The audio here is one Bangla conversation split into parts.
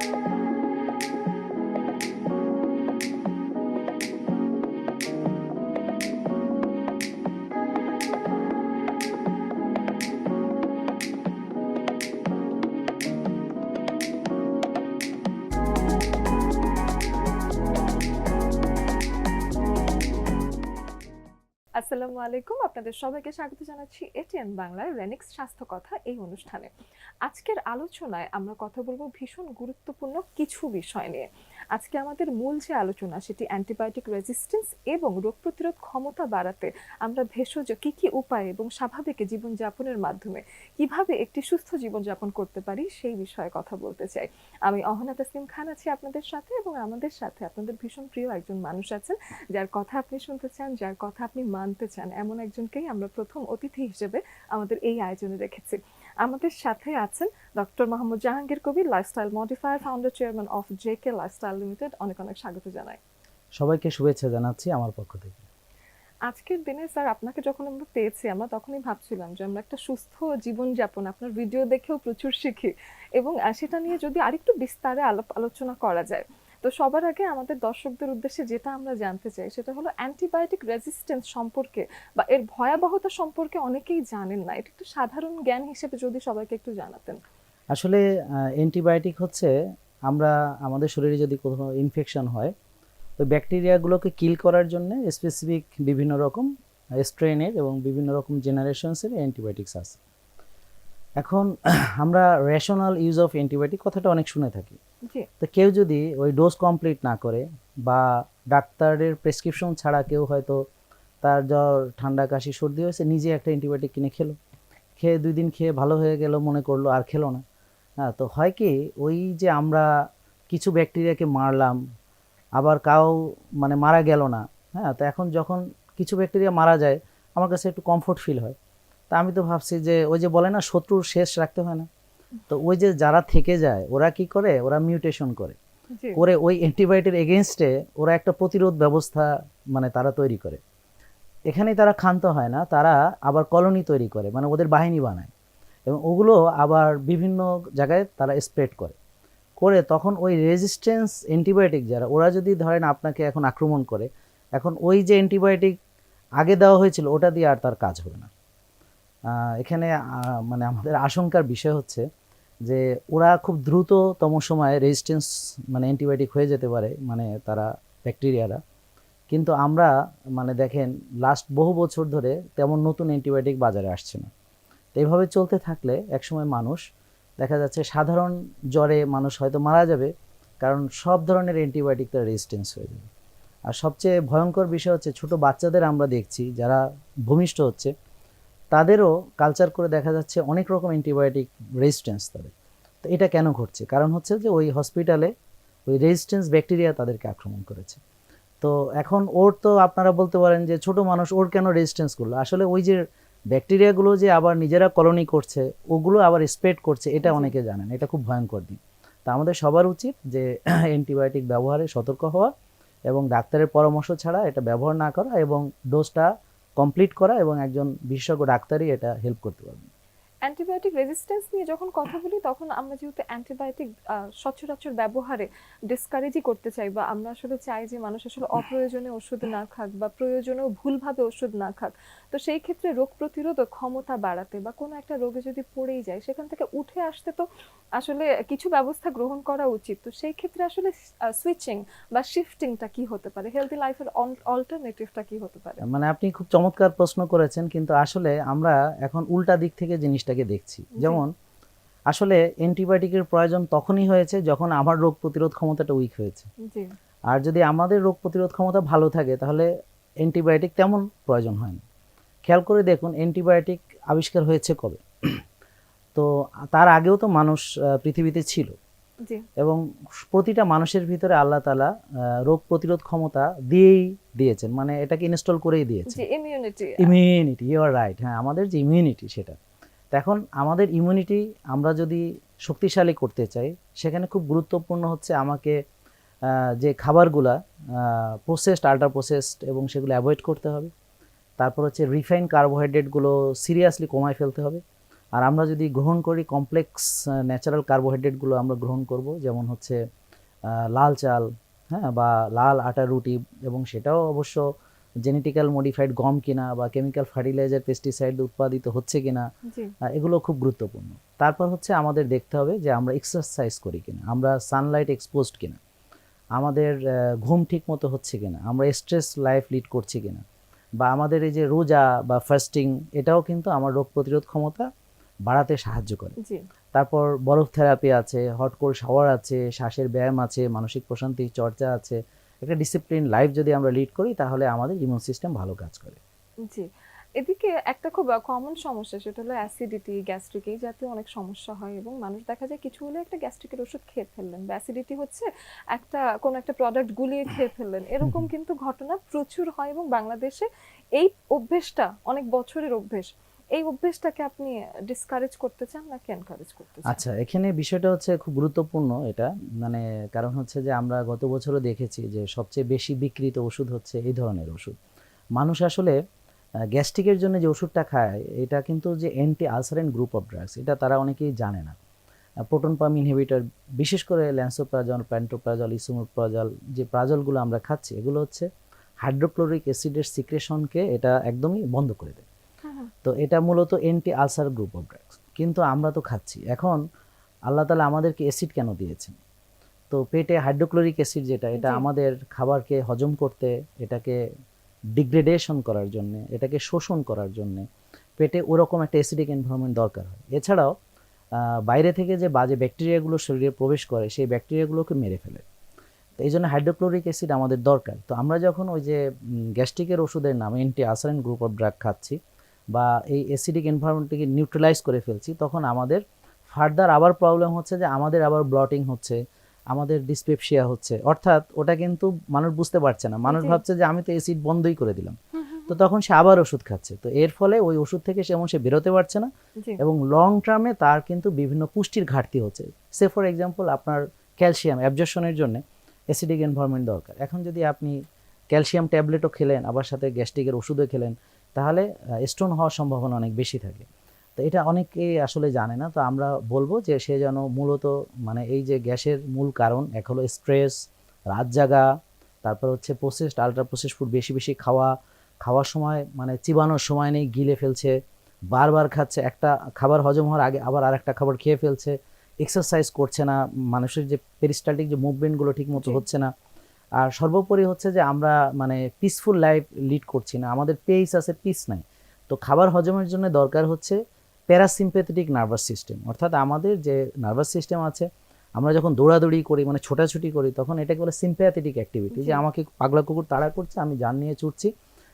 thank you আসসালামু আলাইকুম। আপনাদের সবাইকে স্বাগত জানাচ্ছি এটিএন বাংলার রেনিক্স স্বাস্থ্য কথা এই অনুষ্ঠানে। আজকের আলোচনায় আমরা কথা বলব ভীষণ গুরুত্বপূর্ণ কিছু বিষয় নিয়ে। আজকে আমাদের মূল যে আলোচনা সেটি অ্যান্টিবায়োটিক রেজিস্ট্যান্স এবং রোগ প্রতিরোধ ক্ষমতা বাড়াতে আমরা ভেষজ কি কি উপায় এবং স্বাভাবিক জীবনযাপনের মাধ্যমে কীভাবে একটি সুস্থ জীবনযাপন করতে পারি সেই বিষয়ে কথা বলতে চাই। আমি অহনা তাসলিম খান আছি আপনাদের সাথে এবং আমাদের সাথে আপনাদের ভীষণ প্রিয় একজন মানুষ আছেন, যার কথা আপনি শুনতে চান, যার কথা আপনি মানতে চান, এমন একজনকেই আমরা প্রথম অতিথি হিসেবে আমাদের এই আয়োজনে রেখেছি। আমাদের সাথে আছেন doctor Mohammad Jahangir Kabir lifestyle modifier founder chairman of JK lifestyle limited অনেক অনেক স্বাগত জানাই। সবাইকে শুভেচ্ছা জানাচ্ছি আমার পক্ষ থেকে। আজকের দিনে স্যার আপনাকে যখন আমরা পেয়েছি আমরা তখনই ভাবছিলাম যে আমরা একটা সুস্থ জীবনযাপন আপনার ভিডিও দেখেও প্রচুর শিখি এবং সেটা নিয়ে যদি আরেকটু বিস্তারে আলাপ আলোচনা করা যায়। তো সবার আগে আমাদের দর্শকদের উদ্দেশ্যে যেটা আমরা জানতে চাই, সেটা হলো অ্যান্টিবায়োটিক রেজিস্ট্যান্স সম্পর্কে বা এর ভয়াবহতা সম্পর্কে অনেকেই জানেন না। এটা একটু সাধারণ জ্ঞান হিসেবে যদি সবাইকে একটু জানাতেন। আসলে অ্যান্টিবায়োটিক হচ্ছে আমরা, আমাদের শরীরে যদি কোনো ইনফেকশন হয়, তো ব্যাকটেরিয়াগুলোকে কিল করার জন্য স্পেসিফিক বিভিন্ন রকম স্ট্রেনের এবং বিভিন্ন রকম জেনারেশনসের অ্যান্টিবায়োটিক্স আছে। এখন, আমরা রেশনাল ইউজ অফ অ্যান্টিবায়োটিক কথাটা অনেক শুনে থাকি। তো কেউ যদি ওই ডোজ কমপ্লিট না করে বা ডাক্তারের প্রেসক্রিপশন ছাড়া কেউ হয়তো তার জ্বর, ঠান্ডা, কাশি, সর্দি হয়েছে, নিজে একটা অ্যান্টিবায়োটিক কিনে খেলো। খেয়ে দুই দিন খেয়ে ভালো হয়ে গেল, মনে করল, আর খেলো না। হ্যাঁ তো হয় কি, ওই যে আমরা কিছু ব্যাকটেরিয়াকে মারলাম, আবার কাউ মানে মারা গেল না হ্যাঁ তো এখন যখন কিছু ব্যাকটেরিয়া মারা যায়, আমার কাছে একটু কমফোর্ট ফিল হয়। তা আমি তো ভাবছি যে ওই যে বলে না, শত্রুর শেষ রাখতে হয় না। তো ওই যে যারা থেকে যায় ওরা কি করে? ওরা মিউটেশন করে। করে ওই অ্যান্টিবায়োটিক এগেনস্টে ওরা একটা প্রতিরোধ ব্যবস্থা মানে তারা তৈরি করে। এখানেই তারা ক্ষান্ত হয় না তারা আবার কলোনি তৈরি করে মানে ওদের বাহিনী বানায়। এবং ওগুলো আবার বিভিন্ন জায়গায় তারা স্প্রেড করে। করে তখন ওই রেজিস্ট্যান্স অ্যান্টিবায়োটিক যারা ওরা যদি ধরেন আপনাকে এখন আক্রমণ করে এখন ওই যে অ্যান্টিবায়োটিক আগে দেওয়া হয়েছিল ওটা দিয়ে আর তার কাজ হবে না। এখানে মানে আমাদের আশঙ্কার বিষয় হচ্ছে যে ওরা খুব দ্রুততম সময়ে রেজিস্ট্যান্স মানে অ্যান্টিবায়োটিক হয়ে যেতে পারে মানে তারা ব্যাকটেরিয়ারা কিন্তু আমরা মানে দেখেন লাস্ট বহু বছর ধরে তেমন নতুন অ্যান্টিবায়োটিক বাজারে আসছে না। তো এইভাবে চলতে থাকলে একসময় মানুষ, দেখা যাচ্ছে সাধারণ জ্বরে মানুষ হয়তো মারা যাবে, কারণ সব ধরনের অ্যান্টিবায়োটিক তার রেজিস্ট্যান্স হয়ে যাবে। আর সবচেয়ে ভয়ঙ্কর বিষয় হচ্ছে ছোট বাচ্চাদের আমরা দেখছি, যারা ভূমিষ্ঠ হচ্ছে তাদেরও কালচার করে দেখা যাচ্ছে অনেক রকম অ্যান্টিবায়োটিক রেজিস্ট্যান্স তাদের। তো এটা কেন ঘটছে? কারণ হচ্ছে যে ওই হসপিটালে ওই রেজিস্ট্যান্স ব্যাকটেরিয়া তাদেরকে আক্রমণ করেছে। তো এখন ওর তো আপনারা বলতে পারেন যে ছোট মানুষ ওর কেন রেজিস্ট্যান্স করল? আসলে ওই যে ব্যাকটেরিয়াগুলো যে আবার নিজেরা কলোনি করছে ওগুলো আবার স্প্রেড করছে এটা অনেকে জানেন এটা খুব ভয়ঙ্কর দিক তা আমাদের সবার উচিত যে অ্যান্টিবায়োটিক ব্যবহারে সতর্ক হওয়া এবং ডাক্তারের পরামর্শ ছাড়া এটা ব্যবহার না করা এবং ডোজটা কমপ্লিট করা এবং একজন বিশেষজ্ঞ ডাক্তারই এটা হেল্প করতে পারবে অ্যান্টিবায়োটিক রেজিস্ট্যান্স নিয়ে যখন কথা বলি, তখন আমরা যেহেতু অ্যান্টিবায়োটিক সচরাচর ব্যবহারে ডিসকারেজই করতে চাই বা আমরা আসলে চাই যে মানুষ আসলে অপ্রয়োজনে ওষুধ না খাক বা প্রয়োজনেও ভুলভাবে ওষুধ না খাক। তো সেই ক্ষেত্রে রোগ প্রতিরোধ ক্ষমতা বাড়াতে বা কোনো একটা রোগে যদি পড়েই যায়, সেখান থেকে উঠে আসতে তো আসলে কিছু ব্যবস্থা গ্রহণ করা উচিত। তো সেই ক্ষেত্রে আসলে সুইচিং বা শিফটিংটা কি হতে পারে? হেলদি লাইফের অল্টারনেটিভটা কি হতে পারে? মানে আপনি খুব চমৎকার প্রশ্ন করেছেন, কিন্তু আসলে আমরা এখন উল্টা দিক থেকে জিনিসটাকে দেখছি। যেমন আসলে অ্যান্টিবায়োটিকের প্রয়োজন তখনই হয়েছে যখন আমার রোগ প্রতিরোধ ক্ষমতাটা উইক হয়েছে। আর যদি আমাদের রোগ প্রতিরোধ ক্ষমতা ভালো থাকে তাহলে অ্যান্টিবায়োটিক তেমন প্রয়োজন হয় না। খেয়াল করে দেখুন অ্যান্টিবায়োটিক আবিষ্কার হয়েছে কবে? তো তার আগেও তো মানুষ পৃথিবীতে ছিল। এবং প্রতিটা মানুষের ভিতরে আল্লাহ তালা রোগ প্রতিরোধ ক্ষমতা দিয়েই দিয়েছেন। মানে এটাকে ইনস্টল করেই দিয়েছেন। জি immunity immunity you are right হ্যাঁ আমাদের যে ইমিউনিটি সেটা। এখন আমাদের ইমিউনিটি আমরা যদি শক্তিশালী করতে চাই, সেখানে খুব গুরুত্বপূর্ণ হচ্ছে আমাকে যে খাবারগুলা প্রসেসড আল্ট্রা প্রসেসড এবং সেগুলো অ্যাভয়েড করতে হবে। তারপর হচ্ছে রিফাইন কার্বোহাইড্রেটগুলো সিরিয়াসলি কমায় ফেলতে হবে। আর আমরা যদি গ্রহণ করি কমপ্লেক্স ন্যাচারাল কার্বোহাইড্রেটগুলো আমরা গ্রহণ করব, যেমন হচ্ছে লাল চাল হ্যাঁ বা লাল আটা রুটি এবং সেটাও অবশ্য জেনেটিক্যাল মডিফাইড গম কিনা বা কেমিক্যাল ফার্টিলাইজার পেস্টিসাইড উৎপাদিত হচ্ছে কিনা এগুলো খুব গুরুত্বপূর্ণ। তারপর হচ্ছে আমাদের দেখতে হবে যে আমরা এক্সারসাইজ করি কিনা আমরা সানলাইট এক্সপোজড কিনা আমাদের ঘুম ঠিক মতো হচ্ছে কিনা আমরা স্ট্রেস লাইফ লিড করছি কিনা বা আমাদের এই যে রোজা বা ফাস্টিং এটাও কিন্তু আমার রোগ প্রতিরোধ ক্ষমতা বাড়াতে সাহায্য করে। তারপর বরফ থেরাপি আছে হট কোল্ড শাওয়ার আছে শ্বাসের ব্যায়াম আছে মানসিক প্রশান্তি চর্চা আছে একটা ডিসিপ্লিন লাইফ যদি আমরা লিড করি তাহলে আমাদের ইমিউন সিস্টেম ভালো কাজ করে। জি। এদিকে একটা খুব কমন সমস্যা সেটা হলো অ্যাসিডিটি গ্যাস্ট্রিক এই জাতীয় অনেক সমস্যা হয় এবং মানুষ দেখা যায় কিছু হলে একটা গ্যাস্ট্রিকের ওষুধ খেয়ে ফেললেন বা অ্যাসিডিটি হচ্ছে একটা কোন একটা প্রোডাক্ট গুলিয়ে খেয়ে ফেললেন। এরকম কিন্তু ঘটনা প্রচুর হয় এবং বাংলাদেশে এই অভ্যেসটা অনেক বছরের অভ্যেস। এই অভ্যেসটাকে আপনি ডিসকারেজ করতে চান নাকি এনকারেজ করতে চান? আচ্ছা এখানে বিষয়টা হচ্ছে খুব গুরুত্বপূর্ণ এটা। মানে কারণ হচ্ছে যে আমরা গত বছরও দেখেছি যে সবচেয়ে বেশি বিক্রিত ওষুধ হচ্ছে এই ধরনের ওষুধ। মানুষ আসলে গ্যাস্ট্রিকের জন্য যে ওষুধটা খায়, এটা কিন্তু যে anti ulcerant group of drugs এটা তারা অনেকেই জানে না। প্রোটন পাম্প ইনহিবিটর বিশেষ করে ল্যান্সোপ্রাজল প্যান্টোপ্রাজল ইসোমোপ্রাজল যে প্রাজলগুলো আমরা খাচ্ছি, এগুলো হচ্ছে হাইড্রোক্লোরিক অ্যাসিডের সিক্রেশনকে এটা একদমই বন্ধ করে দেয়। তো এটা মূলত anti ulcer group of drugs কিন্তু আমরা তো খাচ্ছি। এখন আল্লাহ তালা আমাদেরকে অ্যাসিড কেন দিয়েছেন? তো পেটে হাইড্রোক্লোরিক অ্যাসিড যেটা এটা আমাদের খাবারকে হজম করতে এটাকে ডিগ্রেডেশন করার জন্য এটাকে শোষণ করার জন্য পেটে ওরকম একটা অ্যাসিডিক এনভায়রনমেন্ট দরকার হয়। এছাড়াও বাইরে থেকে যে বাজে ব্যাকটেরিয়াগুলো শরীরে প্রবেশ করে সেই ব্যাকটেরিয়াগুলোকে মেরে ফেলে। তো এই জন্য হাইড্রোক্লোরিক অ্যাসিড আমাদের দরকার। তো আমরা যখন ওই যে গ্যাস্ট্রিকের ওষুধের নাম anti ulcerant group of drug খাচ্ছি বা এই অ্যাসিডিক এনভায়রনমেন্টকে নিউট্রালাইজ করে ফেলছি তখন আমাদের ফার্দার আবার প্রবলেম হচ্ছে যে আমাদের আবার ব্লটিং হচ্ছে আমাদের ডিসপেপসিয়া হচ্ছে। অর্থাৎ ওটা কিন্তু মানুষ বুঝতে পারছে না। মানুষ ভাবছে যে আমি তো অ্যাসিড বন্ধই করে দিলাম। তো তখন সে আবার ওষুধ খাচ্ছে। তো এর ফলে ওই ওষুধ থেকে সে এমন সে বেরোতে পারছে না এবং লং টার্মে তার কিন্তু বিভিন্ন পুষ্টির ঘাটতি হচ্ছে। সে ফর এক্সাম্পল আপনার ক্যালসিয়াম অ্যাবজর্শনের জন্য অ্যাসিডিক এনভায়রনমেন্ট দরকার। এখন যদি আপনি ক্যালসিয়াম ট্যাবলেটও খেলেন আবার সাথে গ্যাস্ট্রিকের ওষুধও খেলেন তাহলে স্টোন হওয়ার সম্ভাবনা অনেক বেশি থাকে। তো এটা অনেকেই আসলে জানে না। তো আমরা বলব যে সে যেন মূলত মানে এই যে গ্যাসের মূল কারণ এক হলো স্ট্রেস রাত জাগা তারপর হচ্ছে প্রসেসড আলট্রা প্রসেস ফুড বেশি বেশি খাওয়া খাওয়ার সময় মানে চিবানোর সময় নেই গিলে ফেলছে বারবার খাচ্ছে একটা খাবার হজম হওয়ার আগে আবার আরেকটা খাবার খেয়ে ফেলছে এক্সারসাইজ করছে না মানুষের যে পেরিস্টালটিক যে মুভমেন্টগুলো ঠিক মতো হচ্ছে না। আর সর্বোপরি হচ্ছে যে আমরা মানে পিসফুল লাইফ লিড করছি না। আমাদের পেস আছে পিস নাই। তো খাবার হজমের জন্য দরকার হচ্ছে প্যারাসিম্পেথেটিক নার্ভাস সিস্টেম অর্থাৎ আমাদের যে নার্ভাস সিস্টেম আছে আমরা যখন দৌড়াদৌড়ি করি মানে ছোটাছুটি করি তখন এটাকে বলে সিম্প্যাথেটিক অ্যাক্টিভিটি যে আমাকে পাগলা কুকুর তাড়া করছে আমি জান নিয়ে ছুটছি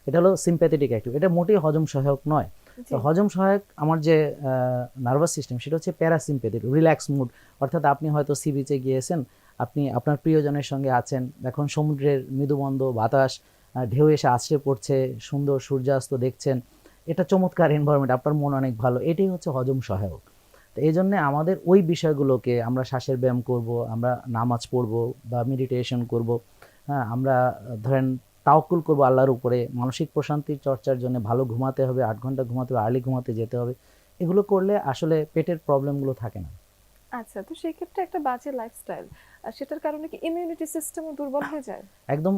এটা হলো সিম্প্যাথেটিক অ্যাক্টিভিটি এটা মোটেই হজম সহায়ক নয়। তো হজম সহায়ক আমার যে নার্ভাস সিস্টেম সেটা হচ্ছে প্যারাসিম্পেথিক রিল্যাক্স মুড অর্থাৎ আপনি হয়তো সি বিচে গিয়েছেন আপনি আপনার প্রিয়জনের সঙ্গে আছেন। এখন সমুদ্রের মৃদুবন্ধ বাতাস ঢেউ এসে আছড়ে পড়ছে, সুন্দর সূর্যাস্ত দেখছেন। এটা চমৎকার এনভায়রনমেন্ট আপনার মন অনেক ভালো। এটাই হচ্ছে হজম সহায়ক। তো এই জন্যে আমাদের ওই বিষয়গুলোকে আমরা শ্বাসের ব্যায়াম করব, আমরা নামাজ পড়ব বা মেডিটেশন করব। হ্যাঁ আমরা, ধরেন তাওকুল করব আল্লাহর উপরে। মানসিক প্রশান্তির চর্চার জন্য ভালো ঘুমাতে হবে, আট ঘণ্টা ঘুমাতে হবে আর্লি ঘুমাতে যেতে হবে। এগুলো করলে আসলে পেটের প্রবলেমগুলো থাকে না। আচ্ছা তো সেই ক্ষেত্রে একটা বাজে লাইফস্টাইল আর সেটার কারণে কি ইমিউনিটি সিস্টেমও দুর্বল হয়ে যায়? একদম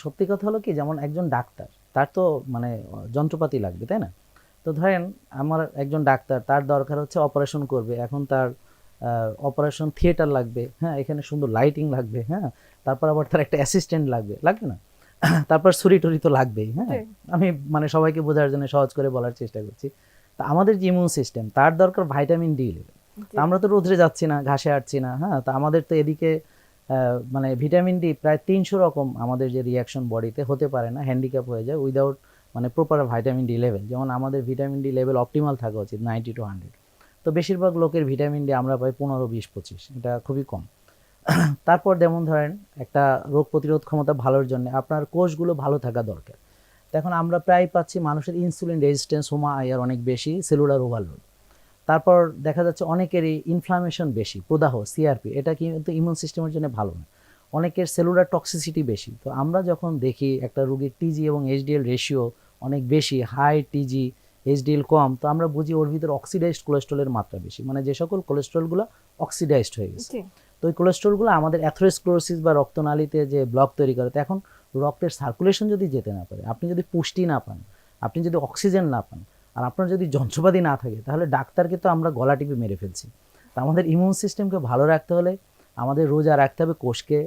সত্যি কথা হলো কি যেমন একজন ডাক্তার তার তো মানে যন্ত্রপাতি লাগবে তাই না? তো ধরেন আমার একজন ডাক্তার তার দরকার হচ্ছে অপারেশন করবে এখন তার অপারেশন থিয়েটার লাগবে হ্যাঁ এখানে সুন্দর লাইটিং লাগবে হ্যাঁ তারপর আবার তার একটা অ্যাসিস্ট্যান্ট লাগবে লাগবে না? তারপর ছুরি টুরি তো লাগবেই হ্যাঁ? আমি মানে সবাইকে বোঝার জন্য সহজ করে বলার চেষ্টা করছি। তা আমাদের যে ইমিউন সিস্টেম তার দরকার ভাইটামিন ডি লেভেল আমরা তো রোদ্রে যাচ্ছি না, ঘাসে হাঁটছি না হ্যাঁ? তা আমাদের তো এদিকে মানে ভিটামিন ডি প্রায় তিনশো রকম আমাদের যে রিয়াকশন বডিতে হতে পারে না হ্যান্ডিক্যাপ হয়ে যায় উইদাউট মানে প্রপার ভাইটামিন ডি লেভেল যেমন আমাদের ভিটামিন ডি লেভেল অপটিমাল থাকা উচিত নাইনটি টু হান্ড্রেড তো বেশিরভাগ লোকের ভিটামিন ডি আমরা পাই পনেরো, বিশ, পঁচিশ, এটা খুবই কম। তারপর যেমন ধরেন, একটা রোগ প্রতিরোধ ক্ষমতা ভালোর জন্য আপনার কোষগুলো ভালো থাকা দরকার। এখন আমরা প্রায় পাচ্ছি মানুষের ইনসুলিন রেজিস্ট্যান্স হোমা আয়ার অনেক বেশি সেলুলার ওভারলোড তারপর দেখা যাচ্ছে অনেকেরই ইনফ্লামেশন বেশি প্রদাহ সিআরপি এটা কিন্তু ইমিউন সিস্টেমের জন্য ভালো না। অনেকের সেলুলার টক্সিসিটি বেশি। তো আমরা যখন দেখি একটা রুগীর টিজি এবং এইচডিএল রেশিও অনেক বেশি হাই টিজি এইচডিএল কম তো আমরা বুঝি ওর ভিতরে অক্সিডাইজড কোলেস্ট্রলের মাত্রা বেশি। মানে যে সকল কোলেস্ট্রলগুলো অক্সিডাইজড হয়ে গেছে। তো ওই কোলেস্ট্রলগুলো আমাদের অ্যাথ্রোস্ক্লোরোসিস বা রক্তনালীতে যে ব্লক তৈরি করে তো এখন রক্তের সার্কুলেশন যদি যেতে না পারে আপনি যদি পুষ্টি না পান আপনি যদি অক্সিজেন না পান আর আপনার যদি যন্ত্রপাতি না থাকে তাহলে ডাক্তারকে তো আমরা গলা টিপে মেরে ফেলছি। তা আমাদের ইমিউন সিস্টেমকে ভালো রাখতে হলে আমাদের রোজা রাখতে হবে কোষকে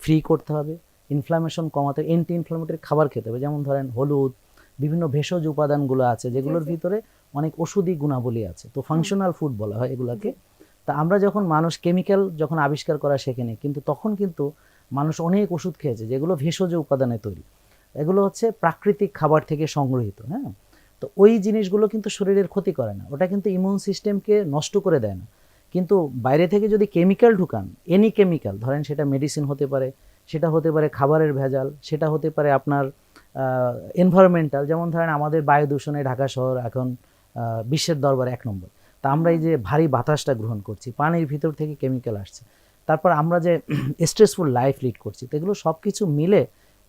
ফ্রি করতে হবে ইনফ্লামেশন কমাতে অ্যান্টি ইনফ্লামেটরি খাবার খেতে হবে যেমন ধরেন হলুদ বিভিন্ন ভেষজ উপাদানগুলো আছে যেগুলোর ভিতরে অনেক ওষুধি গুণাবলী আছে। তো ফাংশনাল ফুড বলা হয় এগুলোকে। তা আমরা যখন মানুষ কেমিক্যাল যখন আবিষ্কার করা শেখেনি কিন্তু তখন কিন্তু মানুষ অনেক ওষুধ খেয়েছে যেগুলো ভেষজ উপাদানে তৈরি। এগুলো হচ্ছে প্রাকৃতিক খাবার থেকে সংগৃহীত হ্যাঁ? তো ওই জিনিসগুলো কিন্তু শরীরের ক্ষতি করে না। ওটা কিন্তু ইমিউন সিস্টেমকে নষ্ট করে দেয় না। কিন্তু বাইরে থেকে যদি কেমিক্যাল ঢুকান এনি কেমিক্যাল ধরেন সেটা মেডিসিন হতে পারে, সেটা হতে পারে খাবারের ভেজাল, সেটা হতে পারে আপনার এনভায়রনমেন্টাল যেমন ধরেন আমাদের বায়ু দূষণে ঢাকা শহর এখন বিশ্বের দরবারে এক নম্বর। তা আমরা এই যে ভারী বাতাসটা গ্রহণ করছি, পানির ভিতর থেকে কেমিক্যাল আসছে। তারপর আমরা যে স্ট্রেসফুল লাইফ লিড করছি, তো সব কিছু মিলে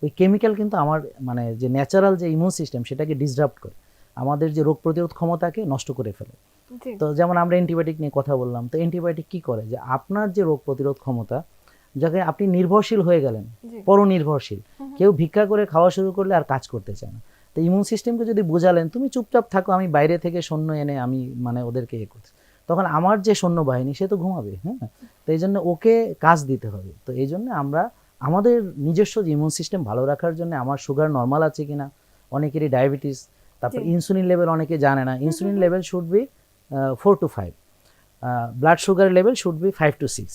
ওই কেমিক্যাল কিন্তু আমার মানে যে ন্যাচারাল যে ইমিউন সিস্টেম সেটাকে ডিসরাপ্ট করে। আমাদের যে রোগ প্রতিরোধ ক্ষমতাকে নষ্ট করে ফেলে। তো যেমন আমরা অ্যান্টিবায়োটিক নিয়ে কথা বললাম তো অ্যান্টিবায়োটিক কি করে? যে আপনার যে রোগ প্রতিরোধ ক্ষমতা যাকে আপনি নির্ভরশীল হয়ে গেলেন পরনির্ভরশীল কেউ ভিক্ষা করে খাওয়া শুরু করলে আর কাজ করতে চায় না। তো ইমিউন সিস্টেমকে যদি বোঝালেন তুমি চুপচাপ থাকো আমি বাইরে থেকে সৈন্য এনে আমি মানে ওদেরকে এ করছি। তখন আমার যে সৈন্যবাহিনী সে তো ঘুমাবে হ্যাঁ? তো এই জন্য ওকে কাজ দিতে হবে। তো এই জন্য আমরা আমাদের নিজস্ব যে ইমিউন সিস্টেম ভালো রাখার জন্য আমার সুগার নর্মাল আছে কিনা অনেকেরই ডায়াবেটিস তারপর ইনসুলিন লেভেল অনেকে জানে না। Insulin level should be four to five blood sugar level should be five to six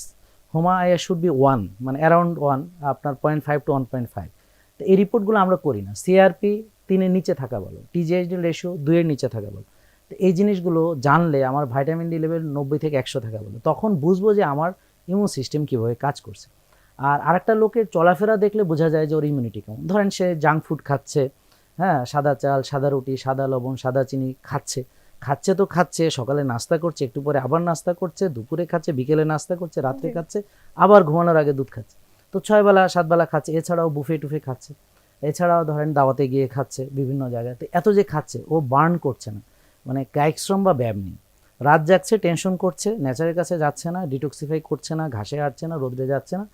HOMA IR should be one মানে অ্যারাউন্ড ওয়ান আপনার point five to one point five তো এই রিপোর্টগুলো আমরা করি না। সিআরপি তিনের নিচে থাকা বলো টিজিএইচডি রেশিও দুইয়ের নিচে থাকা বলো। তো এই জিনিসগুলো জানলে আমার ভাইটামিন ডি লেভেল নব্বই থেকে একশো থাকা বলো। তখন বুঝব যে আমার ইমিউন সিস্টেম কীভাবে কাজ করছে। আর আরেকটা লোকের চলাফেরা দেখলে বোঝা যায় যে ওর ইমিউনিটি কেমন। ধরেন সে জাঙ্ক ফুড খাচ্ছে হ্যাঁ সাদা চাল সাদা রুটি সাদা লবণ সাদা চিনি খাচ্ছে। খাচ্ছে তো খাচ্ছে সকালে নাস্তা করছে একটু পরে আবার নাস্তা করছে দুপুরে খাচ্ছে বিকেলে নাস্তা করছে রাত্রে খাচ্ছে আবার ঘুমানোর আগে দুধ খাচ্ছে। তো ছয় বেলা সাত বেলা খাচ্ছে এছাড়াও বুফে টুফে খাচ্ছে। এছাড়াও ধরেন দাওয়াতে গিয়ে খাচ্ছে বিভিন্ন জায়গায়। তো এত যে খাচ্ছে ও বার্ন করছে না। মানে কায়িক শ্রম বা ব্যায়াম নেই। রাত জাগছে টেনশন করছে নেচারের কাছে যাচ্ছে না ডিটক্সিফাই করছে না ঘাসে হাঁটছে না রোদ্রে যাচ্ছে না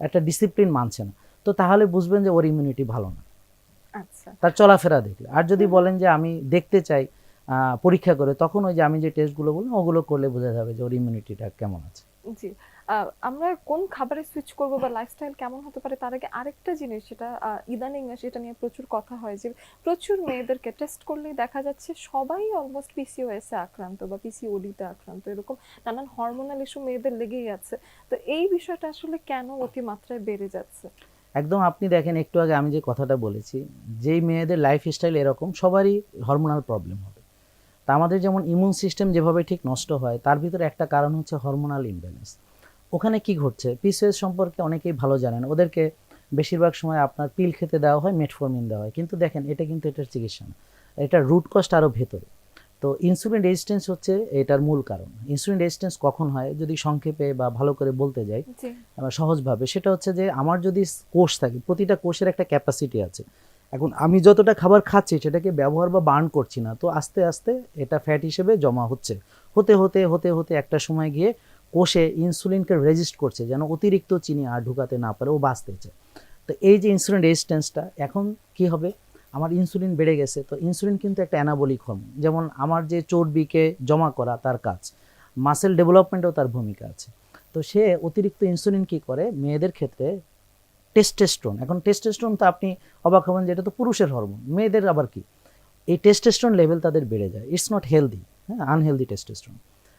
একটা ডিসিপ্লিন মানছে না। তো তাহলে বুঝবেন যে ওর ইমিউনিটি ভালো না। তার চলাফেরা দেখলে। আর যদি বলেন যে আমি দেখতে চাই পরীক্ষা করে তখন ওই যে আমি যে টেস্টগুলো বললাম ওগুলো করলে বোঝা যাবে যে ওর ইমিউনিটিটা কেমন আছে। জি। আমরা কোন খাবারে সুইচ করব বা লাইফস্টাইল কেমন হতে পারে তার আগে আরেকটা জিনিস আহ, ইদানিং সেটা নিয়ে প্রচুর কথা হয় যে প্রচুর মেয়েদেরকে টেস্ট করলেই দেখা যাচ্ছে সবাই অলমোস্ট পিসিওএস এ আক্রান্ত বা পিসিওডি তে আক্রান্ত এরকম নানান হরমোনাল ইস্যু মেয়েদের লেগেই আছে। তো এই বিষয়টা আসলে কেন অতিমাত্রায় বেড়ে যাচ্ছে? একদম আপনি দেখেন, একটু আগে আমি যে কথাটা বলেছি, যেই মেয়েদের লাইফ স্টাইল এরকম, সবারই হরমোনাল প্রবলেম হবে। তা আমাদের যেমন ইমিউন সিস্টেম যেভাবে ঠিক নষ্ট হয়, তার ভিতরে একটা কারণ হচ্ছে হরমোনাল ইমব্যালেন্স ওখানে কি ঘটছে? পিসিএস সম্পর্কে অনেকেই ভালো জানেন। ওদেরকে বেশিরভাগ সময় আপনার পিল খেতে দেওয়া হয় মেটফর্মিন দেওয়া হয়। কিন্তু দেখেন, এটা কিন্তু এটার চিকিৎসা না। এটা রুট কস্ট আরও ভেতরে। তো ইনসুলিন রেজিস্ট্যান্স হচ্ছে এটার মূল কারণ। ইনসুলিন রেজিস্ট্যান্স কখন হয় যদি সংক্ষেপে বা ভালো করে বলতে যাই সহজভাবে সেটা হচ্ছে যে আমার যদি কোষ থাকে প্রতিটা কোষের একটা ক্যাপাসিটি আছে। এখন আমি যতটা খাবার খাচ্ছি সেটাকে ব্যবহার বা বার্ন করছি না তো আস্তে আস্তে এটা ফ্যাট হিসেবে জমা হচ্ছে। হতে হতে হতে হতে একটা সময় গিয়ে কোষে ইনসুলিনকে রেজিস্ট করছে যেন অতিরিক্ত চিনি আর ঢুকাতে না পারে ও বাঁচতে চায় তো এই যে ইনসুলিন রেজিস্ট্যান্সটা এখন কি হবে? আমার ইনসুলিন বেড়ে গেছে, তো ইনসুলিন কিন্তু একটা অ্যানাবলিক হরমোন যেমন আমার যে চর্বিকে জমা করা তার কাজ মাসেল ডেভেলপমেন্টেও তার ভূমিকা আছে। তো সে অতিরিক্ত ইনসুলিন কি করে? মেয়েদের ক্ষেত্রে টেস্টেস্ট্রন এখন টেস্টেস্ট্রন তো আপনি অবাক হবেন যে এটা তো পুরুষের হরমোন মেয়েদের আবার কি? এই টেস্টেস্ট্রন লেভেল তাদের বেড়ে যায়। ইটস নট হেলদি হ্যাঁ আনহেলদি টেস্টেস্ট্রন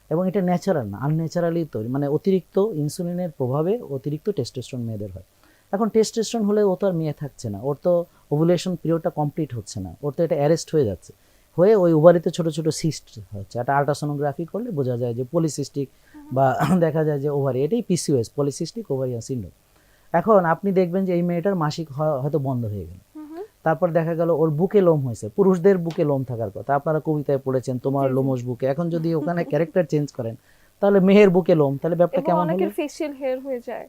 এবং এটা ন্যাচারাল না আনন্যাচারালি তৈরি মানে অতিরিক্ত ইনসুলিনের প্রভাবে অতিরিক্ত টেস্টেস্ট্রন মেয়েদের হয়। এখন টেস্টেস্ট্রন হলে ও তো আর মেয়ে থাকছে না। ওর তো ওভুলেশন পিরিয়ডটা কমপ্লিট হচ্ছে না। ওর তো এটা অ্যারেস্ট হয়ে যাচ্ছে। হয়ে ওই ওভারিতে ছোট ছোট সিস্ট হচ্ছে। একটা আল্ট্রাসোনোগ্রাফি করলে বোঝা যায় যে পলিসিস্টিক বা দেখা যায় যে ওভারি এটাই পিসিওএস পলিসিস্টিক ওভারিয়ান সিন্ড্রোম এখন আপনি দেখবেন যে এই মেয়েটার মাসিক হয়তো বন্ধ হয়ে গেল। তারপর দেখা গেল ওর বুকে লোম হয়েছে। পুরুষদের বুকে লোম থাকার কথা। আপনারা কবিতায় পড়েছেন তোমার। লোমস বুকে। এখন যদি ওখানে ক্যারেক্টার চেঞ্জ করেন তাহলে মেয়ের বুকে লোম তাহলে ব্যাপারটা কেমন ফেসিয়াল হেয়ার হয়ে যায়।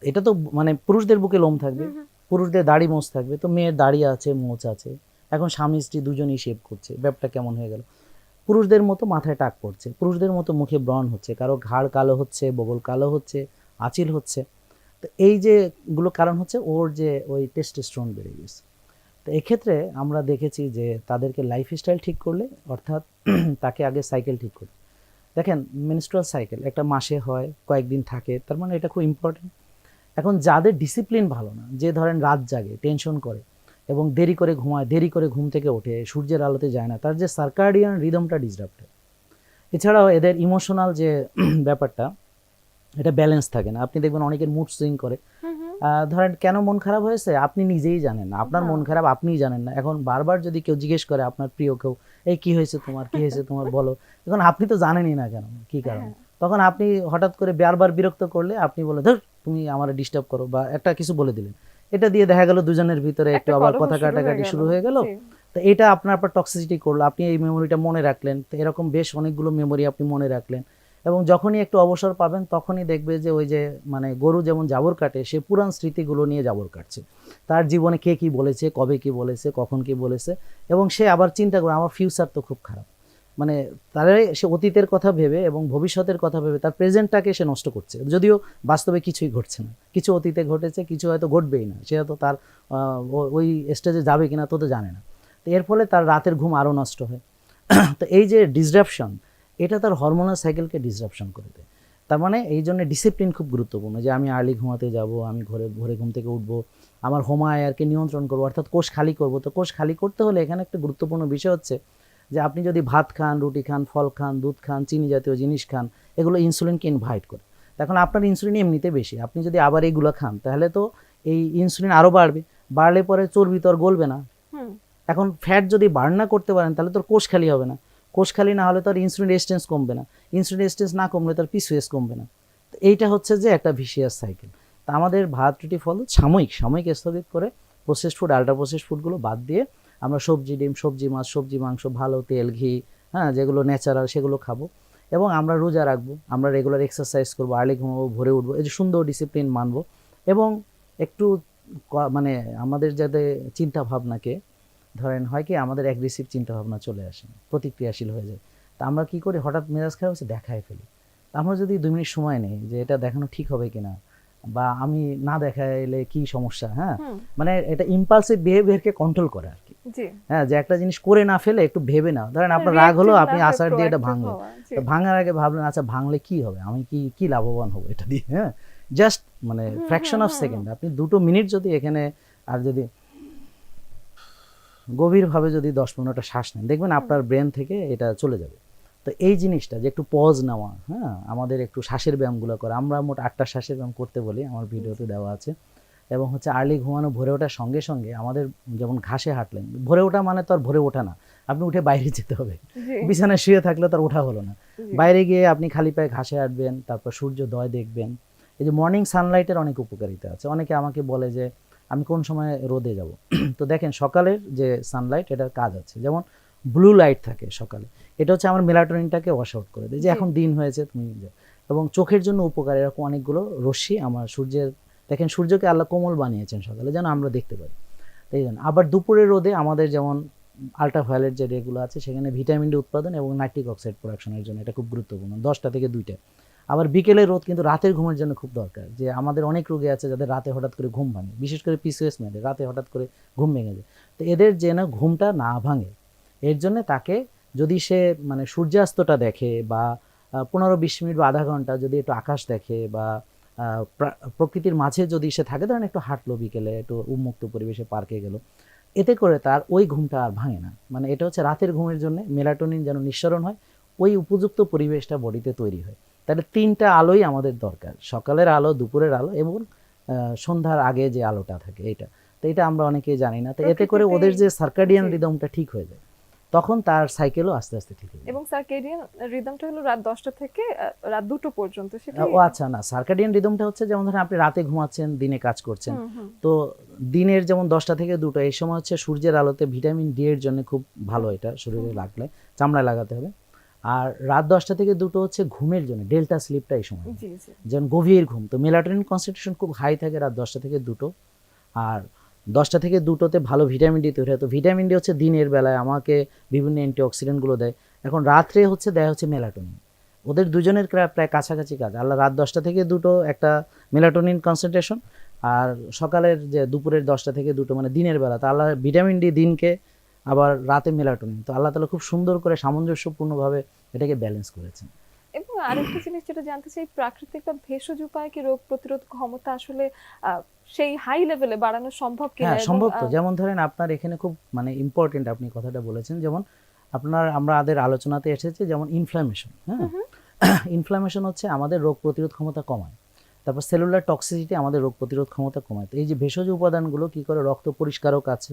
এটা তো মানে পুরুষদের বুকে লোম থাকবে। পুরুষদের দাড়ি মোচ থাকবে। তো মেয়ের দাড়ি আছে মোচ আছে। এখন স্বামী স্ত্রী দুজনেই শেভ করছে। ব্যাপটা কেমন হয়ে গেল? পুরুষদের মতো মাথায় টাক পড়ছে। পুরুষদের মতো মুখে ব্রণ হচ্ছে। কারও ঘাড় কালো হচ্ছে বগল কালো হচ্ছে আঁচিল হচ্ছে। তো এই যে গুলো কারণ হচ্ছে ওর যে ওই টেস্টোস্টেরন বেড়ে গেছে। তো এক্ষেত্রে আমরা দেখেছি যে তাদেরকে লাইফস্টাইল ঠিক করলে অর্থাৎ তাকে আগে সাইকেল ঠিক করতে। দেখেন মিনিস্ট্রাল সাইকেল একটা মাসে হয় কয়েকদিন থাকে। তার মানে এটা খুব ইম্পর্টেন্ট এখন যাদের ডিসিপ্লিন ভালো না যে ধরেন রাত জাগে টেনশন করে এবং দেরি করে ঘুমায় দেরি করে ঘুম থেকে ওঠে সূর্যের আলোতে যায় না তার যে সার্কাডিয়ান রিদমটা ডিস্টার্ব হয়। এছাড়াও এদের ইমোশনাল যে ব্যাপারটা এটা ব্যালেন্স থাকে না। আপনি দেখবেন অনেকের মুড সুইং করে। ধরেন কেন মন খারাপ হয়েছে? আপনি নিজেই জানেন না। আপনার মন। খারাপ আপনিই জানেন না। এখন বারবার যদি কেউ জিজ্ঞেস করে আপনার প্রিয় কেউ? এই কি হয়েছে তোমার? কি হয়েছে তোমার? বলো। এখন আপনি তো জানেনই না কেন কি কারণ? হ্যাঁ। তখন আপনি হঠাৎ করে বারবার বিরক্ত করলে আপনি বলে ধর তুমি আমার ডিস্টার্ব করো বা একটা কিছু বলে দিলেন এটা দিয়ে দেখা গেল দুজনের ভিতরে একটু আবার কথা কাটাকাটি শুরু হয়ে গেল। তো এটা আপনার আপনার টক্সিসিটি করল। আপনি এই মেমোরিটা মনে রাখলেন। তো এরকম বেশ অনেকগুলো মেমোরি আপনি মনে রাখলেন। এবং যখনই একটু অবসর পাবেন তখনই দেখবে যে ওই যে মানে গরু যেমন জাবর কাটে সে পুরান স্মৃতিগুলো নিয়ে জাবর কাটছে। তার জীবনে কে কি বলেছে কবে কি বলেছে কখন কি বলেছে এবং সে আবার চিন্তা করে আমার ফিউচার তো খুব খারাপ। মানে তার সে অতীতের কথা ভেবে এবং ভবিষ্যতের কথা ভেবে তার প্রেজেন্টটাকে সে নষ্ট করছে। যদিও বাস্তবে কিছুই ঘটছে না। কিছু অতীতে ঘটেছে, কিছু হয়তো ঘটবেই না। সে হয়তো তার ওই স্টেজে যাবে কিনা তো তো জানে না। তো এর ফলে তার রাতের ঘুম আরও নষ্ট হয়। তো এই যে ডিসরাপশন এটা তার হরমোনাল সাইকেলকে ডিসরাপশন করে দেয়। তার মানে এই জন্য ডিসিপ্লিন খুব গুরুত্বপূর্ণ যে আমি আর্লি ঘুমাতে যাব, আমি ঘরে ভোরে ঘুম থেকে উঠবো, আমার হোমায়ারকে নিয়ন্ত্রণ করব, অর্থাৎ কোষ খালি করব। তো কোষ খালি করতে হলে এখানে একটা গুরুত্বপূর্ণ বিষয় হচ্ছে যে আপনি যদি ভাত খান রুটি খান ফল খান দুধ খান চিনি জাতীয় জিনিস খান এগুলো ইনসুলিনকে ইনভাইট করে। এখন আপনার ইনসুলিন এমনিতে বেশি। আপনি যদি আবার এইগুলো খান তাহলে তো এই ইনসুলিন আরও বাড়বে। বাড়লে পরে চর্বি তো আর গলবে না। এখন ফ্যাট যদি বার্ন না করতে পারেন তাহলে তোর কোষ খালি হবে না। কোষ খালি না হলে তার ইনসুলিন রেজিস্ট্যান্স কমবে না। ইনসুলিন রেজিস্ট্যান্স না কমলে তার পিসিএস কমবে না। তো এইটা হচ্ছে যে একটা ভিসিয়াস সাইকেল তা আমাদের ভাত রুটি ফল সাময়িক সাময়িক স্থগিত করে প্রসেসড ফুড আল্ট্রা প্রসেসড ফুডগুলো বাদ দিয়ে আমরা সবজি ডিম সবজি মাছ সবজি মাংস ভালো তেল ঘি হ্যাঁ যেগুলো ন্যাচারাল সেগুলো খাব। এবং আমরা রোজা রাখব আমরা রেগুলার এক্সারসাইজ করব আর্লি ঘুমাবো ভোরে উঠবো এই যে সুন্দর ডিসিপ্লিন মানবো। এবং একটু মানে আমাদের যাতে চিন্তা ভাবনাকে ধরেন হয় কি আমাদের অ্যাগ্রেসিভ চিন্তা ভাবনা চলে আসে প্রতিক্রিয়াশীল হয়ে যায়। তা আমরা কি করি? হঠাৎ মেজাজ খারাপ হচ্ছে দেখায় ফেলি। তা আমরা যদি দুই মিনিট সময় নেই যে এটা দেখানো ঠিক হবে কিনা বা আমি না দেখাইলে কি সমস্যা হ্যাঁ? মানে এটা ইম্পালসিভ বিহেভিয়ারকে কন্ট্রোল করে আর কি। জি হ্যাঁ যে একটা জিনিস করে না ফেলে একটু ভেবে নাও। ধরেন আপনার রাগ হলো আপনি না আসার দিয়ে এটা ভাঙলেন। তো ভাঙার আগে ভাবলেন আচ্ছা ভাঙলে কি হবে? আমি কি কি লাভবান হব এটা দিয়ে? হ্যাঁ জাস্ট মানে ফ্র্যাকশন অফ সেকেন্ড আপনি দুটো মিনিট যদি এখানে আর যদি গভীরভাবে যদি দশ পনেরোটা শ্বাস নেন দেখবেন আপনার ব্রেন থেকে এটা চলে যাবে। তো এই জিনিসটা যে একটু পজ নেওয়া হ্যাঁ আমাদের একটু শ্বাসের ব্যায়ামগুলো করা। আমরা মোট আটটা শ্বাসের ব্যায়াম করতে বলি আমার ভিডিওতে দেওয়া আছে। এবং হচ্ছে আর্লি ঘুমানো ভোরে ওঠার সঙ্গে সঙ্গে আমাদের যেমন ঘাসে হাঁটলেন ভোরে ওঠা মানে তো আর ভোরে ওঠা না। আপনি উঠে বাইরে যেতে হবে। বিছানায় শুয়ে থাকলে তার ওঠা হলো না। বাইরে গিয়ে আপনি খালি পায়ে ঘাসে হাঁটবেন তারপর সূর্যোদয় দেখবেন। এই যে মর্নিং সানলাইটের অনেক উপকারিতা আছে। অনেকে আমাকে বলে যে আমি কোন সময় রোদে যাব? তো দেখেন সকালের যে সানলাইট এটার কাজ আছে। যেমন ব্লু লাইট থাকে সকালে। এটা হচ্ছে আমার মেলাটোনিনটাকে ওয়াশ আউট করে দেয়। যে এখন দিন হয়েছে তুমি। এবং চোখের জন্য উপকার এরকম অনেকগুলো রশ্মি আমার সূর্যের দেখেন সূর্যকে আল্লাহ কোমল বানিয়েছেন সকালে, যেন আমরা দেখতে পারি। তাই আবার দুপুরের রোদে আমাদের যেমন আল্ট্রাভায়োলেট যে রেগুলো আছে, সেখানে ভিটামিন ডি উৎপাদন এবং নাইট্রিক অক্সাইড প্রোডাকশনের জন্য এটা খুব গুরুত্বপূর্ণ, দশটা থেকে দুইটা। আবার বিকেলের রোদ কিন্তু রাতের ঘুমের জন্য খুব দরকার, যে আমাদের অনেক রোগী আছে যাদের রাতে হঠাৎ করে ঘুম ভাঙে, বিশেষ করে পিসিএস মেয়েদের, রাতে হঠাৎ করে ঘুম ভেঙে যায়। তো এদের যেন ঘুমটা না ভাঙে, এর জন্য তাকে যদি সে মানে সূর্যাস্তটা দেখে বা পনেরো বিশ মিনিট বা আধা ঘণ্টা যদি একটু আকাশ দেখে বা প্রকৃতির মাঝে যদি সে থাকে ধরেন একটু হাঁটলো বিকেলে একটু উন্মুক্ত পরিবেশে পার্কে গেল এতে করে তার ওই ঘুমটা আর ভাঙে না। মানে এটা হচ্ছে রাতের ঘুমের জন্য মেলাটোনিন যেন নিঃসরণ হয় ওই উপযুক্ত পরিবেশটা বডিতে তৈরি হয়। তাহলে তিনটা আলোই আমাদের দরকার সকালের আলো দুপুরের আলো এবং সন্ধ্যার আগে যে আলোটা থাকে এটা তো এটা আমরা অনেকেই জানি না। তো এতে করে ওদের যে সার্কাডিয়ান রিদমটা ঠিক হয়ে যায়। তখন তার সাইকেলও আস্তে আস্তে ঠিক হয়ে এবং সার্কেডিয়ান রিদমটা হলো রাত দশটা থেকে রাত দুটো পর্যন্ত সেটা ও আচ্ছা না সার্কাডিয়ান রিদমটা হচ্ছে যেমন ধরেন আপনি রাতে ঘুমাচ্ছেন দিনে কাজ করছেন। তো দিনের যেমন দশটা থেকে দুটো এই সময় হচ্ছে সূর্যের আলোতে ভিটামিন ডি এর জন্য খুব ভালো এটা শরীরে লাগলে চামড়ায় লাগাতে হবে। আর রাত দশটা থেকে দুটো হচ্ছে ঘুমের জন্য ডেল্টা স্লিপটা এই সময়। যেমন গভীর ঘুম তো মেলাটোনিন কনসেন্ট্রেশন খুব হাই থাকে রাত দশটা থেকে দুটো। আর দশটা থেকে দুটোতে ভালো ভিটামিন ডি তৈরি হয়। তো ভিটামিন ডি হচ্ছে দিনের বেলায় আমাকে বিভিন্ন অ্যান্টিঅক্সিডেন্টগুলো দেয়। এখন রাত্রে হচ্ছে দেয় হচ্ছে মেলাটোনিন। ওদের দুজনের প্রায় কাছাকাছি কাজ। আল্লাহ রাত দশটা থেকে দুটো একটা মেলাটোনিন কনসেন্ট্রেশন আর সকালের যে দুপুরের দশটা থেকে দুটো মানে দিনের বেলা। তো আল্লাহ ভিটামিন ডি দিনকে আবার রাতে মেলাটোনিন। তো আল্লাহ তালা খুব সুন্দর করে সামঞ্জস্যপূর্ণভাবে এটাকে ব্যালেন্স করেছেন। আরেকটা জিনিস যেটা জানতে চাই প্রাকৃতিক বা ভেষজ উপায়ে কি রোগ প্রতিরোধ ক্ষমতা আসলে সেই হাই লেভেলে বাড়ানো সম্ভব কিনা হ্যাঁ সম্ভব তো। যেমন ধরেন আপনার এখানে খুব মানে ইম্পর্টেন্ট আপনি কথাটা বলেছেন। যেমন আপনার আমরা আমাদের আলোচনাতে এসেছে যেমন ইনফ্লামেশন হ্যাঁ? ইনফ্লামেশন হচ্ছে আমাদের রোগ প্রতিরোধ ক্ষমতা কমায়। তারপর সেলুলার টক্সিসিটি আমাদের রোগ প্রতিরোধ ক্ষমতা কমায়। তো এই যে ভেষজ উপাদানগুলো কি করে? রক্ত পরিষ্কারক আছে।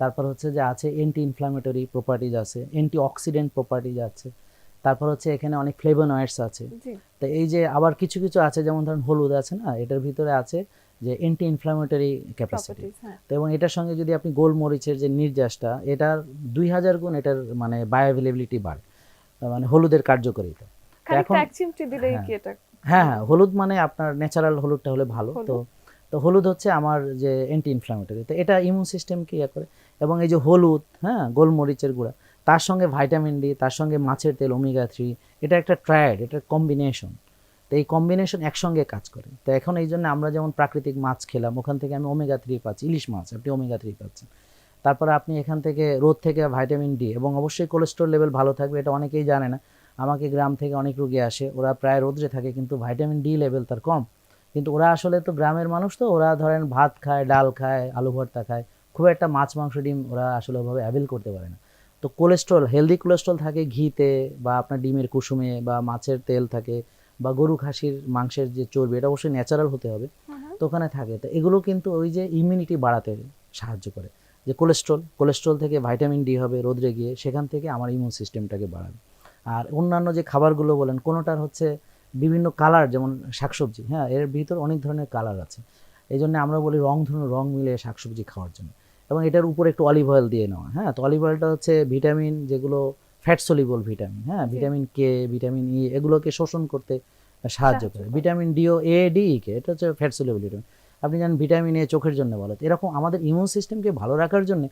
তারপর হচ্ছে যে আছে অ্যান্টি ইনফ্লামেটরি প্রপার্টিজ আছে অ্যান্টি অক্সিডেন্ট প্রপার্টিজ আছে। তারপর হচ্ছে এখানে অনেক ফ্লেভোনয়েডস আছে। তো এই যে আবার কিছু কিছু আছে যেমন ধরেন হলুদ আছে না এটার ভিতরে আছে যে অ্যান্টি ইনফ্লামেটরি ক্যাপাসিটি তো এবং এটার সঙ্গে যদি আপনি গোলমরিচের যে নির্যাসটা এটার দুই হাজার গুণ এটার মানে বায়োঅ্যাভেলেবিলিটি বাড়ে মানে হলুদের কার্যকারিতা। এখন- হ্যাঁ। হ্যাঁ হ্যাঁ হলুদ মানে আপনার ন্যাচারাল হলুদটা হলে ভালো। তো তো হলুদ হচ্ছে আমার যে অ্যান্টি ইনফ্লামেটরি তো এটা ইমিউন সিস্টেমকে ইয়ে করে। এবং এই যে হলুদ হ্যাঁ গোলমরিচের গুঁড়া তার সঙ্গে ভাইটামিন ডি তার সঙ্গে মাছের তেল ওমেগা থ্রি এটা একটা ট্রায়াড এটা কম্বিনেশন তো এই কম্বিনেশন একসঙ্গে কাজ করে। তো এখন এই জন্য আমরা যেমন প্রাকৃতিক মাছ খেলাম, ওখান থেকে আমি ওমেগা থ্রি পাচ্ছি, ইলিশ মাছ, আপনি ওমেগা থ্রি পাচ্ছেন। তারপরে আপনি এখান থেকে রোদ থেকে ভাইটামিন ডি এবং অবশ্যই কোলেস্ট্রল লেভেল ভালো থাকবে, এটা অনেকেই জানে না। আমাকে গ্রাম থেকে অনেক রুগী আসে, ওরা প্রায় রোদ্রে থাকে, কিন্তু ভাইটামিন ডি লেভেল তার কম। কিন্তু ওরা আসলে তো গ্রামের মানুষ তো, ওরা ধরেন ভাত খায়, ডাল খায়, আলু ভর্তা খায়, খুব একটা মাছ, মাংস, ডিম ওরা আসলে ওভাবে অ্যাভেল করতে পারে না। তো কোলেস্ট্রল হেলদি কোলেস্ট্রল থাকে ঘিতে বা আপনার ডিমের কুসুমে বা মাছের তেল থাকে বা গরু খাসির মাংসের যে চর্বি এটা অবশ্যই ন্যাচারাল হতে হবে। তো ওখানে থাকে। তো এগুলো কিন্তু ওই যে ইমিউনিটি বাড়াতে সাহায্য করে। যে কোলেস্ট্রল কোলেস্ট্রল থেকে ভাইটামিন ডি হবে রোদ্রে গিয়ে সেখান থেকে আমার ইমিউন সিস্টেমটাকে বাড়াবে। আর অন্যান্য যে খাবারগুলো বলেন কোনোটার হচ্ছে বিভিন্ন কালার যেমন শাকসবজি হ্যাঁ এর ভিতর অনেক ধরনের কালার আছে। এই জন্য আমরা বলি রং ধরুন রং মিলে শাকসবজি খাওয়ার জন্য। এবং এটার উপরে একটু অলিভ অয়েল দিয়ে নেওয়া। হ্যাঁ তো অলিভ অয়েলটা হচ্ছে ভিটামিন যেগুলো ফ্যাট সলিবল ভিটামিন হ্যাঁ ভিটামিন কে ভিটামিন ই এগুলোকে শোষণ করতে সাহায্য করে। ভিটামিন ডিও এ ডি কে এটা হচ্ছে ফ্যাট সলিবল ভিটামিন আপনি জানেন ভিটামিন এ চোখের জন্য বলে তো এরকম আমাদের ইমিউন সিস্টেমকে ভালো রাখার জন্য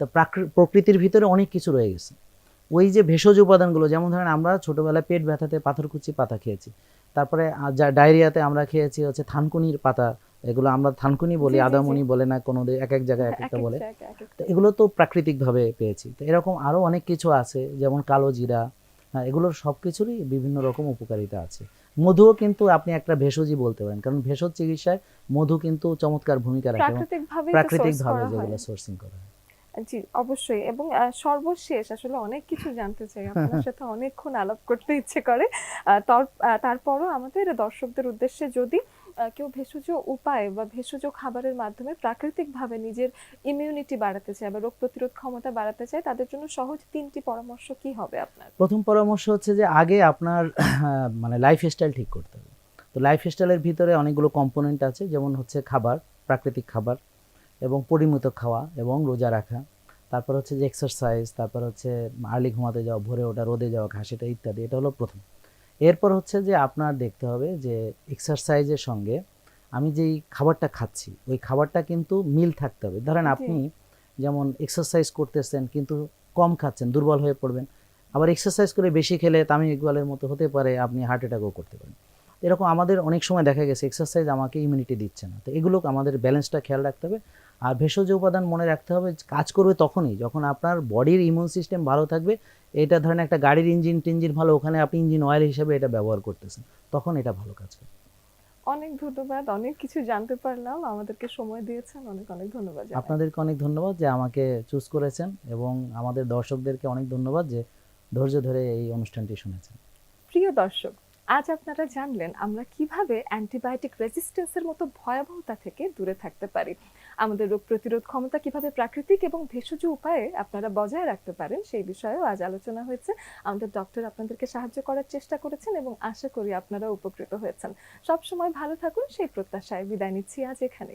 তা প্রাকৃ- প্রকৃতির ভিতরে অনেক কিছু রয়ে গেছে। ওই যে ভেষজ উপাদানগুলো যেমন ধরেন আমরা ছোটবেলায় পেট ব্যথাতে পাথরকুচি পাতা খেয়েছি। তারপরে যা ডায়রিয়াতে আমরা খেয়েছি হচ্ছে থানকুনির পাতা এগুলো আমরা থানকুনি বলি। আদামনি বলে না কোনো এক এক জায়গায় এক এক একটা বলে। তো এগুলো তো প্রাকৃতিকভাবে পেয়েছি। তো এরকম আরও অনেক কিছু আছে যেমন কালো জিরা। হ্যাঁ এগুলোর সব কিছুরই বিভিন্ন রকম উপকারিতা আছে। মধুও কিন্তু আপনি একটা ভেষজই বলতে পারেন কারণ ভেষজ চিকিৎসায় মধু কিন্তু চমৎকার ভূমিকা রাখে প্রাকৃতিকভাবে যেগুলো সোর্সিং করা হয়। জি অবশ্যই। এবং সর্বশেষ আসলে অনেক কিছু জানতে চাই। আপনার সাথে অনেকক্ষণ আলাপ করতে ইচ্ছে করে। তারপরও আমাদের দর্শকদের উদ্দেশ্যে যদি কেউ ভেষজ উপায় বা ভেষজ খাবারের মাধ্যমে প্রাকৃতিকভাবে নিজের ইমিউনিটি বাড়াতে চায় বা রোগ প্রতিরোধ ক্ষমতা বাড়াতে চায়, তাদের জন্য সহজ তিনটি পরামর্শ কি হবে আপনার? প্রথম পরামর্শ হচ্ছে যে আগে আপনার মানে লাইফ স্টাইল ঠিক করতে হবে। তো লাইফ স্টাইলের ভিতরে অনেকগুলো কম্পোনেন্ট আছে, যেমন হচ্ছে খাবার, প্রাকৃতিক খাবার এবং পরিমিত খাওয়া এবং রোজা রাখা। তারপর হচ্ছে যে এক্সারসাইজ তারপর হচ্ছে, আর্লি ঘুমাতে যাওয়া, ভোরে ওঠা, রোদে যাওয়া ঘাসেটা ইত্যাদি, এটা হলো প্রথম। এরপর হচ্ছে যে আপনার দেখতে হবে যে এক্সারসাইজের সঙ্গে আমি যেই খাবারটা খাচ্ছি ওই খাবারটা কিন্তু মিল থাকতে হবে। ধরেন আপনি যেমন এক্সারসাইজ করতেছেন কিন্তু কম খাচ্ছেন দুর্বল হয়ে পড়বেন। আবার এক্সারসাইজ করে বেশি খেলে তামিম ইকবালের মতো হতে পারে আপনি হার্ট অ্যাটাকও করতে পারেন। এরকম আমাদের অনেক সময় দেখা গেছে এক্সারসাইজ আমাকে ইমিউনিটি দিচ্ছে না। তো এগুলো আমাদের ব্যালেন্সটা খেয়াল রাখতে হবে। আর ভেষজ উপাদান মনে রাখতে হবে কাজ করবে তখনই যখন আপনার বডির ইমিউন সিস্টেম ভালো থাকবে এটা ধরেন একটা গাড়ির ইঞ্জিন টিঞ্জিন ভালো ওখানে আপনি ইঞ্জিন অয়েল হিসেবে এটা ব্যবহার করতেছেন তখন এটা ভালো কাজ করে অনেক ধন্যবাদ অনেক কিছু জানতে পারলাম আমাদেরকে সময় দিয়েছেন অনেক অনেক ধন্যবাদ আপনাদেরকে অনেক ধন্যবাদ যে আমাকে চুজ করেছেন এবং আমাদের দর্শকদেরকে অনেক ধন্যবাদ যে ধৈর্য ধরে এই অনুষ্ঠানটি শুনেছেন। প্রিয় দর্শক আজ আপনারা জানলেন আমরা কীভাবে অ্যান্টিবায়োটিক রেজিস্ট্যান্সের মতো ভয়াবহতা থেকে দূরে থাকতে পারি। আমাদের রোগ প্রতিরোধ ক্ষমতা কীভাবে প্রাকৃতিক এবং ভেষজ উপায়ে আপনারা বজায় রাখতে পারেন সেই বিষয়েও আজ আলোচনা হয়েছে। আমাদের ডক্টর আপনাদেরকে সাহায্য করার চেষ্টা করেছেন এবং আশা করি আপনারা উপকৃত হয়েছেন। সবসময় ভালো থাকুন, সেই প্রত্যাশায় বিদায় নিচ্ছি আজ এখানে